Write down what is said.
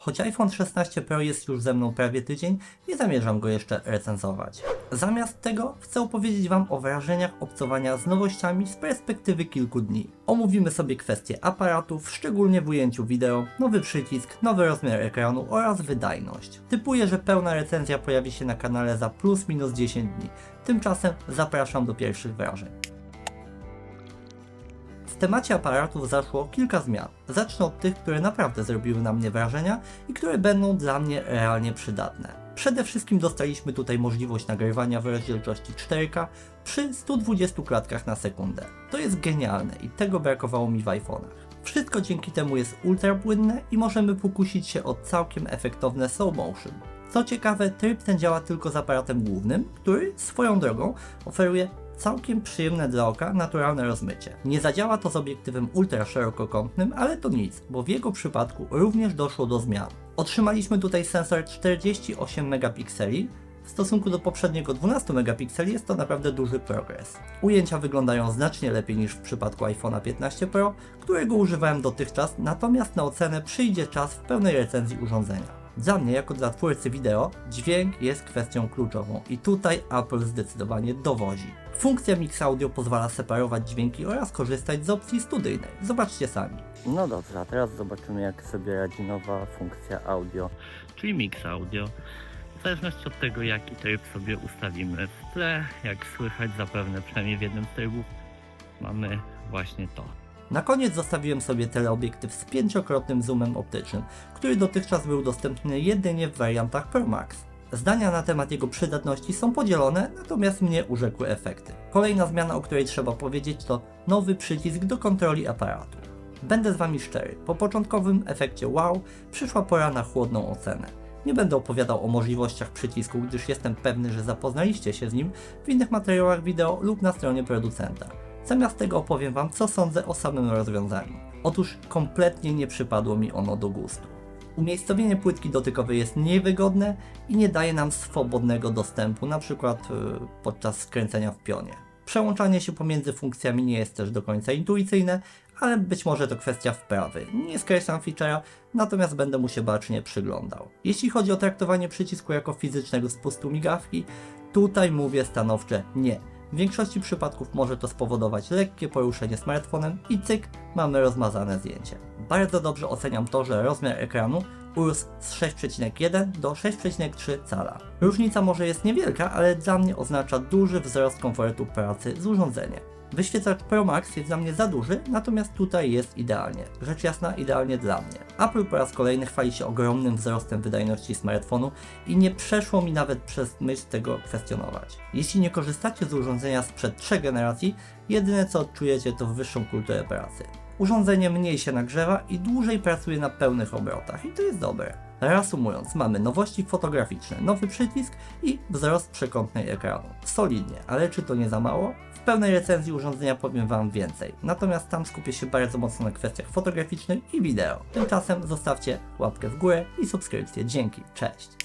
Choć iPhone 16 Pro jest już ze mną prawie tydzień, nie zamierzam go jeszcze recenzować. Zamiast tego chcę opowiedzieć Wam o wrażeniach obcowania z nowościami z perspektywy kilku dni. Omówimy sobie kwestie aparatów, szczególnie w ujęciu wideo, nowy przycisk, nowy rozmiar ekranu oraz wydajność. Typuję, że pełna recenzja pojawi się na kanale za plus minus 10 dni. Tymczasem zapraszam do pierwszych wrażeń. W temacie aparatów zaszło kilka zmian. Zacznę od tych, które naprawdę zrobiły na mnie wrażenia i które będą dla mnie realnie przydatne. Przede wszystkim dostaliśmy tutaj możliwość nagrywania w rozdzielczości 4K przy 120 klatkach na sekundę. To jest genialne i tego brakowało mi w iPhone'ach. Wszystko dzięki temu jest ultra płynne i możemy pokusić się o całkiem efektowne slow motion. Co ciekawe, tryb ten działa tylko z aparatem głównym, który swoją drogą oferuje całkiem przyjemne dla oka naturalne rozmycie. Nie zadziała to z obiektywem ultra szerokokątnym, ale to nic, bo w jego przypadku również doszło do zmian. Otrzymaliśmy tutaj sensor 48 megapikseli, w stosunku do poprzedniego 12 megapikseli jest to naprawdę duży progres. Ujęcia wyglądają znacznie lepiej niż w przypadku iPhone'a 15 Pro, którego używałem dotychczas, natomiast na ocenę przyjdzie czas w pełnej recenzji urządzenia. Dla mnie, jako dla twórcy wideo, dźwięk jest kwestią kluczową i tutaj Apple zdecydowanie dowozi. Funkcja Mix Audio pozwala separować dźwięki oraz korzystać z opcji studyjnej. Zobaczcie sami. No dobrze, a teraz zobaczymy jak sobie radzi nowa funkcja audio. czyli mix audio. W zależności od tego, jaki tryb sobie ustawimy w tle, jak słychać zapewne przynajmniej w jednym z trybów, mamy właśnie to. Na koniec zostawiłem sobie teleobiektyw z pięciokrotnym zoomem optycznym, który dotychczas był dostępny jedynie w wariantach Pro Max. Zdania na temat jego przydatności są podzielone, natomiast mnie urzekły efekty. Kolejna zmiana, o której trzeba powiedzieć, to nowy przycisk do kontroli aparatu. Będę z Wami szczery, po początkowym efekcie wow przyszła pora na chłodną ocenę. Nie będę opowiadał o możliwościach przycisku, gdyż jestem pewny, że zapoznaliście się z nim w innych materiałach wideo lub na stronie producenta. Zamiast tego opowiem Wam, co sądzę o samym rozwiązaniu. Otóż kompletnie nie przypadło mi ono do gustu. Umiejscowienie płytki dotykowej jest niewygodne i nie daje nam swobodnego dostępu, przykład yy, podczas skręcenia w pionie. Przełączanie się pomiędzy funkcjami nie jest też do końca intuicyjne, ale być może to kwestia wprawy. Nie skreślam feature'a, natomiast będę mu się bacznie przyglądał. Jeśli chodzi o traktowanie przycisku jako fizycznego spustu migawki, tutaj mówię stanowcze nie. W większości przypadków może to spowodować lekkie poruszenie smartfonem i cyk, mamy rozmazane zdjęcie. Bardzo dobrze oceniam to, że rozmiar ekranu urósł z 6,1 do 6,3 cala. Różnica może jest niewielka, ale dla mnie oznacza duży wzrost komfortu pracy z urządzeniem. Wyświetlacz Pro Max jest dla mnie za duży, natomiast tutaj jest idealnie. Rzecz jasna, idealnie dla mnie. Apple po raz kolejny chwali się ogromnym wzrostem wydajności smartfonu i nie przeszło mi nawet przez myśl tego kwestionować. Jeśli nie korzystacie z urządzenia sprzed trzech generacji, jedyne co odczujecie to wyższą kulturę pracy. Urządzenie mniej się nagrzewa i dłużej pracuje na pełnych obrotach i to jest dobre. Reasumując, mamy nowości fotograficzne, nowy przycisk i wzrost przekątnej ekranu. Solidnie, ale czy to nie za mało? W pełnej recenzji urządzenia powiem Wam więcej, natomiast tam skupię się bardzo mocno na kwestiach fotograficznych i wideo. Tymczasem zostawcie łapkę w górę i subskrypcję. Dzięki, cześć!